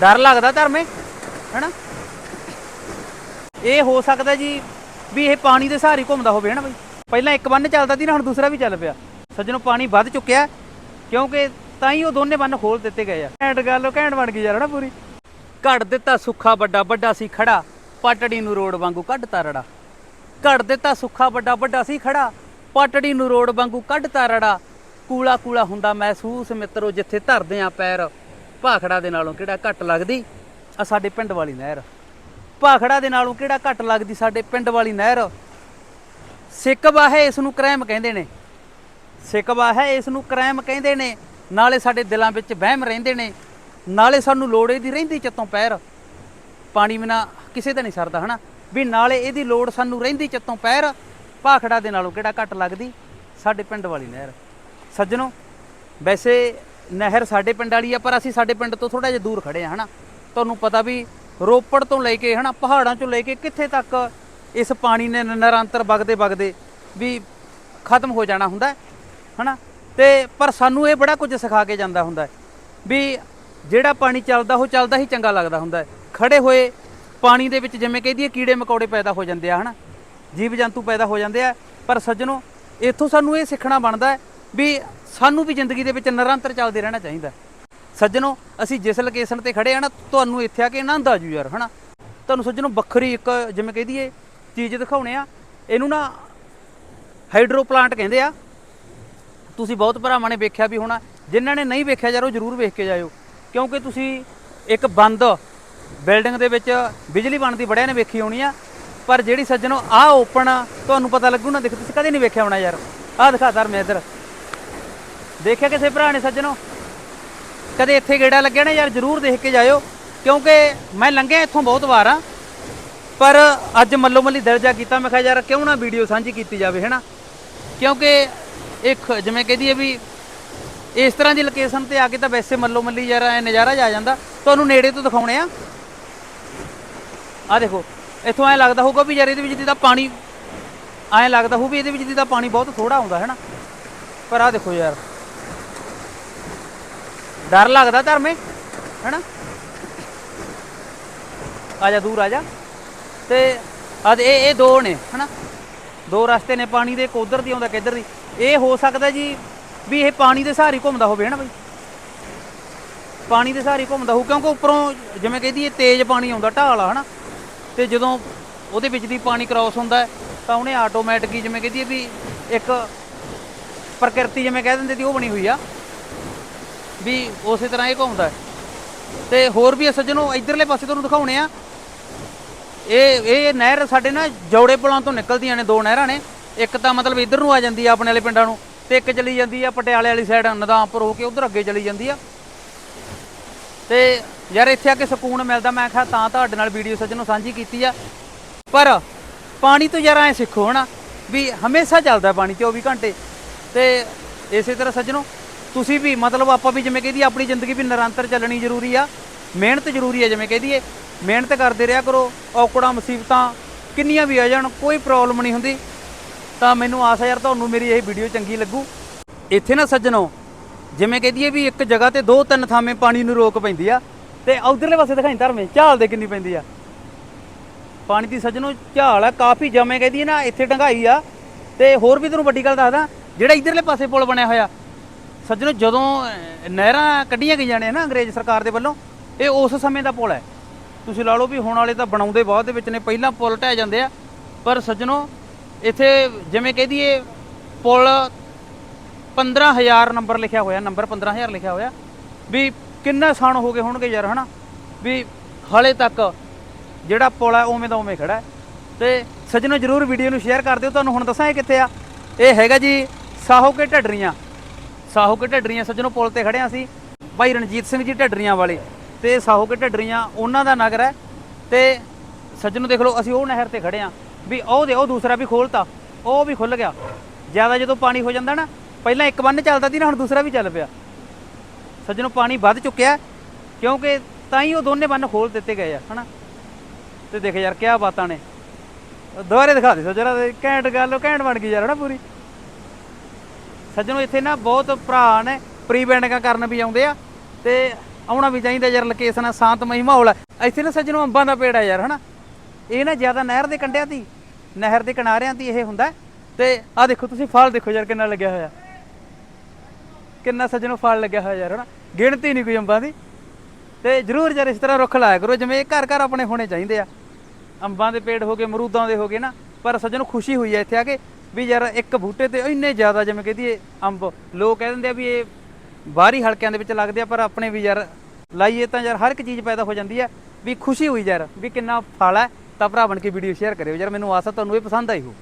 ਡਰ ਲੱਗਦਾ ਧਰਮੇ, ਹੈਨਾ? ਇਹ ਹੋ ਸਕਦਾ ਜੀ ਵੀ ਇਹ ਪਾਣੀ ਦੇ ਸਹਾਰੇ ਘੁੰਮਦਾ ਹੋਵੇ, ਹੈਨਾ ਬਈ? ਪਹਿਲਾਂ ਇੱਕ ਬੰਨ ਚੱਲਦਾ ਸੀ ਨਾ ਹੁਣ ਦੂਸਰਾ ਵੀ ਚੱਲ ਪਿਆ। ਸੱਜਣੋ, ਪਾਣੀ ਵੱਧ ਚੁੱਕਿਆ, ਕਿਉਂਕਿ ਤਾਂ ਹੀ ਉਹ ਦੋਨੇ ਬੰਨ ਖੋਲ ਦਿੱਤੇ ਗਏ ਆ। ਘੈਂਟ ਗੱਲ, ਉਹ ਘੈਂਟ ਬਣ ਗਈ ਯਾਰ ਨਾ ਪੂਰੀ? ਘੜ ਦਿੱਤਾ ਸੁੱਖਾ ਵੱਡਾ ਵੱਡਾ ਸੀ ਖੜਾ, ਪਟੜੀ ਨੂੰ ਰੋਡ ਵਾਂਗੂ ਕੱਢ ਰੜਾ। ਘੜ ਦਿੱਤਾ ਸੁੱਖਾ ਵੱਡਾ ਵੱਡਾ ਸੀ ਖੜਾ, ਪਟੜੀ ਨੂੰ ਰੋਡ ਵਾਂਗੂ ਕੱਢ ਰੜਾ। ਕੂਲਾ ਕੂਲਾ ਹੁੰਦਾ ਮਹਿਸੂਸ ਮਿੱਤਰੋ, ਜਿੱਥੇ ਧਰਦੇ ਆ ਪੈਰ। ਭਾਖੜਾ ਦੇ ਨਾਲੋਂ ਕਿਹੜਾ ਘੱਟ ਲੱਗਦੀ? ਆ ਸਾਡੇ ਪਿੰਡ ਵਾਲੀ ਨਹਿਰ। ਭਾਖੜਾ ਦੇ ਨਾਲੋਂ ਕਿਹੜਾ ਘੱਟ ਲੱਗਦੀ ਸਾਡੇ ਪਿੰਡ ਵਾਲੀ ਨਹਿਰ? ਸਿੱਕਵਾ ਹੈ ਇਸ ਨੂੰ ਕ੍ਰਾਈਮ ਕਹਿੰਦੇ ਨੇ। ਸਿੱਕਵਾ ਹੈ ਇਸ ਨੂੰ ਕ੍ਰਾਈਮ ਕਹਿੰਦੇ ਨੇ। ਨਾਲੇ ਸਾਡੇ ਦਿਲਾਂ ਵਿੱਚ ਵਹਿਮ ਰਹਿੰਦੇ ਨੇ। ਨਾਲੇ ਸਾਨੂੰ ਲੋੜ ਇਹਦੀ ਰਹਿੰਦੀ ਚੱਤੋਂ ਪੈਰ। ਪਾਣੀ ਬਿਨਾ ਕਿਸੇ ਦਾ ਨਹੀਂ ਸਰਦਾ, ਹਨਾ? ਵੀ ਨਾਲੇ ਇਹਦੀ ਲੋੜ ਸਾਨੂੰ ਰਹਿੰਦੀ ਚੱਤੋਂ ਪੈਰ। ਭਾਖੜਾ ਦੇ ਨਾਲੋਂ ਕਿਹੜਾ ਘੱਟ ਲੱਗਦੀ? ਸਾਡੇ ਪਿੰਡ ਵਾਲੀ ਨਹਿਰ। ਸੱਜਣੋ, ਵੈਸੇ ਨਹਿਰ ਸਾਡੇ ਪਿੰਡ ਵਾਲੀ ਆ ਪਰ ਅਸੀਂ ਸਾਡੇ ਪਿੰਡ ਤੋਂ ਥੋੜਾ ਜਿਹਾ ਦੂਰ ਖੜੇ ਆ ਹਨਾ? ਤੁਹਾਨੂੰ ਪਤਾ ਵੀ ਰੋਪੜ ਤੋਂ ਲੈ ਕੇ ਹਨਾ ਪਹਾੜਾਂ 'ਚੋਂ ਲੈ ਕੇ ਕਿੱਥੇ ਤੱਕ ਇਸ ਪਾਣੀ ਨੇ ਨਿਰੰਤਰ ਵਗਦੇ ਵਗਦੇ ਵੀ ਖਤਮ ਹੋ ਜਾਣਾ ਹੁੰਦਾ ਹੈ, ਹਨਾ? ਤੇ ਪਰ ਸਾਨੂੰ ਇਹ ਬੜਾ ਕੁਝ ਸਿਖਾ ਕੇ ਜਾਂਦਾ ਹੁੰਦਾ ਵੀ ਜਿਹੜਾ ਪਾਣੀ ਚੱਲਦਾ ਉਹ ਚੱਲਦਾ ਹੀ ਚੰਗਾ ਲੱਗਦਾ ਹੁੰਦਾ ਹੈ। ਖੜੇ ਹੋਏ ਪਾਣੀ ਦੇ ਵਿੱਚ ਜਿਵੇਂ ਕਹਦੀ ਕੀੜੇ ਮਕੌੜੇ ਪੈਦਾ ਹੋ ਜਾਂਦੇ ਆ ਹਨਾ? ਜੀਵ ਜੰਤੂ ਪੈਦਾ ਹੋ ਜਾਂਦੇ ਆ ਪਰ ਸੱਜਣੋ ਇੱਥੋਂ ਸਾਨੂੰ ਇਹ ਸਿੱਖਣਾ ਬਣਦਾ ਹੈ ਵੀ ਸਾਨੂੰ ਵੀ ਜ਼ਿੰਦਗੀ ਦੇ ਵਿੱਚ ਨਿਰੰਤਰ ਚੱਲਦੇ ਰਹਿਣਾ ਚਾਹੀਦਾ। ਹੈ। ਸੱਜਣੋ, ਅਸੀਂ ਜਿਸ ਲੋਕੇਸ਼ਨ ਤੇ ਖੜੇ ਆ ਨਾ, ਤੁਹਾਨੂੰ ਇੱਥੇ ਆ ਕੇ ਆਨੰਦ ਆ ਜੂ ਯਾਰ, ਹਨਾ? ਤੁਹਾਨੂੰ ਸੱਜਣੋ, ਵੱਖਰੀ ਇੱਕ ਜਿਵੇਂ ਕਹਿ ਦਈਏ, ਚੀਜ਼ ਦਿਖਾਉਣੇ ਆ। ਇਹਨੂੰ ਨਾ ਹਾਈਡਰੋ ਪਲਾਂਟ ਕਹਿੰਦੇ ਆ। ਤੁਸੀਂ ਬਹੁਤ ਭਰਾਵਾਂ ਨੇ ਵੇਖਿਆ ਵੀ ਹੋਣਾ। ਜਿਨ੍ਹਾਂ ਨੇ ਨਹੀਂ ਵੇਖਿਆ ਯਾਰ, ਉਹ ਜ਼ਰੂਰ ਵੇਖ ਕੇ ਜਾਇਓ। ਕਿਉਂਕਿ ਤੁਸੀਂ ਇੱਕ ਬੰਦ ਬਿਲਡਿੰਗ ਦੇ ਵਿੱਚ ਬਿਜਲੀ ਬਣਦੀ ਬੜਿਆਂ ਨੇ ਵੇਖੀ ਹੋਣੀ ਆ। ਪਰ ਜਿਹੜੀ ਸੱਜਣੋ ਆ ਓਪਨ ਤੁਹਾਨੂੰ ਪਤਾ ਲੱਗੂ ਨਾ, ਦੇਖ, ਤੁਸੀਂ ਕਦੇ ਨਹੀਂ ਵੇਖਿਆ ਹੋਣਾ ਯਾਰ। ਆਹ ਦਿਖਾ ਧਰ ਮੈਂ ਇੱਧਰ। ਦੇਖਿਆ ਕਿਸੇ ਭਰਾ ਨੇ ਸੱਜਣੋ? ਕਦੇ ਇੱਥੇ ਗੇੜਾ ਲੱਗਿਆ ਨਾ ਯਾਰ, ਜ਼ਰੂਰ ਦੇਖ ਕੇ ਜਾਇਓ, ਕਿਉਂਕਿ ਮੈਂ ਲੰਘਿਆ ਇੱਥੋਂ ਬਹੁਤ ਵਾਰ ਆ। ਪਰ ਅੱਜ ਮੱਲੋ ਮੱਲੀ ਦਰਜਾ ਕੀਤਾ, ਮੈਂ ਕਿਹਾ ਯਾਰ ਕਿਉਂ ਨਾ ਵੀਡੀਓ ਸਾਂਝੀ ਕੀਤੀ ਜਾਵੇ, ਹੈਨਾ? ਕਿਉਂਕਿ ਇੱਕ ਜਿਵੇਂ ਕਹਦੀ ਹੈ ਵੀ ਇਸ ਤਰ੍ਹਾਂ ਦੀ ਲੋਕੇਸ਼ਨ ਤੇ ਆ ਕੇ ਤਾਂ ਵੈਸੇ ਮੱਲੋ ਮੱਲੀ ਯਾਰ, ਐ ਨਜ਼ਾਰਾ ਜਾ ਜਾਂਦਾ। ਤੁਹਾਨੂੰ ਨੇੜੇ ਤੋਂ ਦਿਖਾਉਣੇ ਆ। ਆ ਦੇਖੋ, ਇੱਥੋਂ ਐ ਲੱਗਦਾ ਹੋਊਗਾ ਵੀ ਯਾਰ ਇਹਦੇ ਵਿੱਚ ਦੀ ਤਾਂ ਪਾਣੀ, ਐ ਲੱਗਦਾ ਹੋਊ ਵੀ ਇਹਦੇ ਵਿੱਚ ਦੀ ਤਾਂ ਪਾਣੀ ਬਹੁਤ ਥੋੜਾ ਆਉਂਦਾ, ਹੈਨਾ? ਪਰ ਆ ਦੇਖੋ ਯਾਰ ਡਰ ਲੱਗਦਾ ਧਰਮੇ ਹੈਨਾ? ਆ ਜਾ ਦੂਰ ਆ ਜਾ। ਤੇ ਅਦ ਇਹ ਇਹ ਦੋ ਨੇ, ਹਨਾ? ਦੋ ਰਸਤੇ ਨੇ, ਪਾਣੀ ਦੇ, ਇੱਕ ਉਧਰ ਦੀ ਆਉਂਦਾ ਕਿੱਧਰ ਦੀ। ਇਹ ਹੋ ਸਕਦਾ ਜੀ ਵੀ ਇਹ ਪਾਣੀ ਦੇ ਸਹਾਰੇ ਘੁੰਮਦਾ ਹੋਵੇ, ਹਨਾ ਬਈ? ਪਾਣੀ ਦੇ ਸਹਾਰੇ ਘੁੰਮਦਾ ਹੋਊ, ਕਿਉਂਕਿ ਉੱਪਰੋਂ ਜਿਵੇਂ ਕਹਿੰਦੀ ਇਹ ਤੇਜ਼ ਪਾਣੀ ਆਉਂਦਾ, ਢਾਲ ਆ, ਹਨਾ? ਤੇ ਜਦੋਂ ਉਹਦੇ ਵਿੱਚ ਦੀ ਪਾਣੀ ਕ੍ਰਾਸ ਹੁੰਦਾ, ਤਾਂ ਉਹਨੇ ਆਟੋਮੈਟਿਕ ਜਿਵੇਂ ਕਹਿੰਦੀ ਹੈ ਵੀ ਇੱਕ ਪ੍ਰਕਿਰਤੀ ਜਿਵੇਂ ਕਹਿ ਦਿੰਦੇ ਸੀ ਉਹ ਬਣੀ ਹੋਈ ਆ। ਵੀ ਉਸੇ ਤਰ੍ਹਾਂ ਇਹ ਘੁੰਮਦਾ ਹੈ। ਤੇ ਹੋਰ ਵੀ ਇਹ ਸੱਜਣੋ ਇਧਰਲੇ ਪਾਸੇ ਤੁਹਾਨੂੰ ਦਿਖਾਉਣੇ ਆ। ਇਹ ਇਹ ਨਹਿਰ ਸਾਡੇ ਨਾ ਜੌੜੇ ਪੁਲਾਂ ਤੋਂ ਨਿਕਲਦੀਆਂ ਨੇ, ਦੋ ਨਹਿਰਾਂ ਨੇ। ਇੱਕ ਤਾਂ ਮਤਲਬ ਇਧਰ ਨੂੰ ਆ ਜਾਂਦੀ ਆ ਆਪਣੇ ਵਾਲੇ ਪਿੰਡਾਂ ਨੂੰ, ਤੇ ਇੱਕ ਚਲੀ ਜਾਂਦੀ ਆ ਪਟਿਆਲੇ ਵਾਲੀ ਸਾਈਡ ਨਦਾਮਪੁਰ ਹੋ ਕੇ ਉਧਰ ਅੱਗੇ ਚਲੀ ਜਾਂਦੀ ਆ। ਤੇ ਯਾਰ ਇੱਥੇ ਆ ਕੇ ਸਕੂਨ ਮਿਲਦਾ, ਮੈਂ ਕਿਹਾ ਤਾਂ ਤੁਹਾਡੇ ਨਾਲ ਵੀਡੀਓ ਸੱਜਣੋ ਸਾਂਝੀ ਕੀਤੀ ਆ। ਪਰ ਪਾਣੀ ਤੋਂ ਯਾਰ ਐ ਸਿੱਖੋ ਹਨਾ, ਵੀ ਹਮੇਸ਼ਾ ਚੱਲਦਾ ਪਾਣੀ 24 ਘੰਟੇ। ਤੇ ਇਸੇ ਤਰ੍ਹਾਂ ਸੱਜਣੋ ਤੁਸੀਂ ਵੀ, ਮਤਲਬ ਆਪਾਂ ਵੀ ਜਿਵੇਂ ਕਹਦੀ ਆਪਣੀ ਜ਼ਿੰਦਗੀ ਵੀ ਨਿਰੰਤਰ ਚੱਲਣੀ ਜ਼ਰੂਰੀ ਆ। ਮਿਹਨਤ ਜ਼ਰੂਰੀ ਆ ਜਿਵੇਂ ਕਹਦੀਏ ਮਿਹਨਤ ਕਰਦੇ ਰਿਹਾ ਕਰੋ, ਔਕੜਾਂ, ਮੁਸੀਬਤਾਂ, ਕਿੰਨੀਆਂ ਵੀ ਆ ਜਾਣ, ਕੋਈ ਪ੍ਰੋਬਲਮ ਨਹੀਂ ਹੁੰਦੀ। ਤਾਂ ਮੈਨੂੰ ਆਸ ਹੈ ਯਾਰ, ਤੁਹਾਨੂੰ ਮੇਰੀ ਇਹ ਵੀਡੀਓ ਚੰਗੀ ਲੱਗੂ। ਇੱਥੇ ਨਾ ਸੱਜਣੋ, ਜਿਵੇਂ ਕਹਦੀਏ ਵੀ ਇੱਕ ਜਗ੍ਹਾ ਤੇ ਦੋ ਤਿੰਨ ਥਾਵੇਂ ਪਾਣੀ ਨੂੰ ਰੋਕ ਪੈਂਦੀ ਆ, ਤੇ ਉਧਰਲੇ ਪਾਸੇ ਦਿਖਾਈ ਧਰਮੇ, ਝਾਲ ਦੇ ਕਿੰਨੀ ਪੈਂਦੀ ਆ। ਪਾਣੀ ਦੀ ਸੱਜਣੋ, ਝਾਲ ਆ, ਕਾਫੀ ਜਮੇ ਕਹਦੀ ਨਾ, ਇੱਥੇ ਡੰਗਾਈ ਆ। ਤੇ ਹੋਰ ਵੀ ਤੁਹਾਨੂੰ ਵੱਡੀ ਗੱਲ ਦੱਸਦਾ, ਜਿਹੜਾ ਇਧਰਲੇ ਪਾਸੇ ਪੁਲ ਬਣਿਆ ਹੋਇਆ ਸੱਜਣੋ, ਜਦੋਂ ਨਹਿਰਾਂ ਕੱਢੀਆਂ ਗਈਆਂ ਨੇ ਨਾ ਅੰਗਰੇਜ਼ ਸਰਕਾਰ ਦੇ ਵੱਲੋਂ, ਇਹ ਉਸ ਸਮੇਂ ਦਾ ਪੁਲ ਹੈ। ਤੁਸੀਂ ਲਾ ਲਓ ਵੀ ਹੁਣ ਵਾਲੇ ਤਾਂ ਬਣਾਉਂਦੇ ਬਾਅਦ ਦੇ ਵਿੱਚ ਨੇ, ਪਹਿਲਾਂ ਪੁਲ ਢਹਿ ਜਾਂਦੇ ਆ। ਪਰ ਸੱਜਣੋ, ਇੱਥੇ ਜਿਵੇਂ ਕਹਿ ਕਹਦੀਏ ਪੁਲ 15000 ਨੰਬਰ ਲਿਖਿਆ ਹੋਇਆ, ਨੰਬਰ 15000 ਲਿਖਿਆ ਹੋਇਆ, ਵੀ ਕਿੰਨਾ ਸਾਲ ਹੋ ਗਏ ਹੋਣਗੇ ਯਾਰ, ਹਨਾ? ਵੀ ਹਾਲੇ ਤੱਕ ਜਿਹੜਾ ਪੁਲ ਹੈ ਉਵੇਂ ਦਾ ਉਵੇਂ ਖੜਾ ਹੈ। ਤੇ ਸੱਜਣੋ, ਜਰੂਰ ਵੀਡੀਓ ਨੂੰ ਸ਼ੇਅਰ ਕਰ ਦਿਓ, ਤੁਹਾਨੂੰ ਹੁਣ ਦੱਸਾਂ ਇਹ ਕਿੱਥੇ ਆ। ਇਹ ਹੈਗਾ ਜੀ ਸਾਹੋ ਕੇ ਢੱਡਰੀਆਂ। ਸਾਹੋ ਕੇ ਢੱਡਰੀਆਂ ਸੱਜਣੋ ਪੁਲ ਤੇ ਖੜਿਆ ਸੀ ਭਾਈ ਰਣਜੀਤ ਸਿੰਘ ਜੀ ਢੱਡਰੀਆਂ ਵਾਲੇ ਤੇ ਸਾਹੂ ਕੇ ਢੱਡਰੀਆਂ, ਉਹਨਾਂ ਦਾ ਨਗਰ ਹੈ। ਤੇ ਸੱਜਣੋ ਦੇਖ ਲਓ, ਅਸੀਂ ਉਹ ਨਹਿਰ ਤੇ ਖੜੇ ਆ ਵੀ ਉਹ ਦੇ, ਉਹ ਦੂਸਰਾ ਵੀ ਖੋਲਤਾ, ਉਹ ਵੀ ਖੁੱਲ ਗਿਆ। ਜ਼ਿਆਦਾ ਜਦੋਂ ਪਾਣੀ ਹੋ ਜਾਂਦਾ ਨਾ, ਪਹਿਲਾਂ ਇੱਕ ਬੰਨ ਚੱਲਦਾ ਸੀ ਨਾ, ਹੁਣ ਦੂਸਰਾ ਵੀ ਚੱਲ ਪਿਆ। ਸੱਜਣੋ, ਪਾਣੀ ਵੱਧ ਚੁੱਕਿਆ ਕਿਉਂਕਿ ਤਾਂ ਹੀ ਉਹ ਦੋਨੇ ਬੰਨ ਖੋਲ ਦਿੱਤੇ ਗਏ ਆ, ਹਨਾ? ਤੇ ਦੇਖ ਯਾਰ, ਕਿਆ ਬਾਤਾਂ ਨੇ। ਦੁਬਾਰੇ ਦਿਖਾ ਦੇ ਸੱਜਣਾ ਘੈਂਟ ਗੱਲ, ਉਹ ਘੈਂਟ ਬਣ ਗਈ ਯਾਰ, ਹਨਾ ਪੂਰੀ? ਸੱਜਣੋ, ਇੱਥੇ ਨਾ ਬਹੁਤ ਭਰਾ ਨੇ ਪ੍ਰੀ ਵੈਡਿੰਗਾਂ ਕਰਨ ਵੀ ਆਉਂਦੇ ਆ ਤੇ ਆਉਣਾ ਵੀ ਚਾਹੀਦਾ ਯਾਰ ਲੋਕੇਸ਼ਨ ਆ, ਸ਼ਾਂਤਮਈ ਮਾਹੌਲ ਆ। ਇੱਥੇ ਨਾ ਸੱਜਣੋਂ, ਅੰਬਾਂ ਦਾ ਪੇੜ ਆ ਯਾਰ, ਹਨਾ? ਇਹ ਨਾ ਜ਼ਿਆਦਾ ਨਹਿਰ ਦੇ ਕੰਢਿਆਂ ਦੀ, ਨਹਿਰ ਦੇ ਕਿਨਾਰਿਆਂ ਦੀ ਇਹ ਹੁੰਦਾ। ਤੇ ਆ ਦੇਖੋ, ਤੁਸੀਂ ਫਲ ਦੇਖੋ ਯਾਰ ਕਿੰਨਾ ਲੱਗਿਆ ਹੋਇਆ। ਕਿੰਨਾ ਸੱਜਣੋਂ ਫਲ ਲੱਗਿਆ ਹੋਇਆ ਯਾਰ, ਹਨਾ? ਗਿਣਤੀ ਨਹੀਂ ਕੋਈ ਅੰਬਾਂ ਦੀ। ਤੇ ਜਰੂਰ ਯਾਰ ਇਸ ਤਰ੍ਹਾਂ ਰੁੱਖ ਲਾਇਆ ਕਰੋ, ਜਿਵੇਂ ਘਰ ਘਰ ਆਪਣੇ ਹੋਣੇ ਚਾਹੀਦੇ ਆ। ਅੰਬਾਂ ਦੇ ਪੇੜ ਹੋ ਗਏ ਮਰੂਦਾਂ ਦੇ ਹੋ ਗਏ ਨਾ, ਪਰ ਸੱਜਣੋਂ ਖੁਸ਼ੀ ਹੋਈ ਹੈ ਇੱਥੇ ਆ ਕੇ। ਵੀ ਯਾਰ ਇੱਕ ਬੂਟੇ ਤੇ ਇੰਨੇ ਜ਼ਿਆਦਾ ਜਿਵੇਂ ਕਹਦੀਏ ਅੰਬ, ਲੋਕ ਕਹਿ ਦਿੰਦੇ ਆ ਵੀ ਇਹ ਬਾਹਰੀ ਹਲਕਿਆਂ ਦੇ ਵਿੱਚ ਲੱਗਦੇ ਆ, ਪਰ ਆਪਣੇ ਵੀ ਯਾਰ ਲਾਈਏ ਤਾਂ ਯਾਰ ਹਰ ਇੱਕ ਚੀਜ਼ ਪੈਦਾ ਹੋ ਜਾਂਦੀ ਹੈ ਵੀ ਖੁਸ਼ੀ ਹੋਈ ਯਾਰ, ਵੀ ਕਿੰਨਾ ਫਲ ਹੈ, ਤਾਂ ਭਰਾ ਬਣ ਕੇ ਵੀਡੀਓ ਸ਼ੇਅਰ ਕਰਿਓ। ਯਾਰ ਮੈਨੂੰ ਆਸ ਆ, ਤੁਹਾਨੂੰ ਇਹ ਪਸੰਦ ਆਈ ਹੋ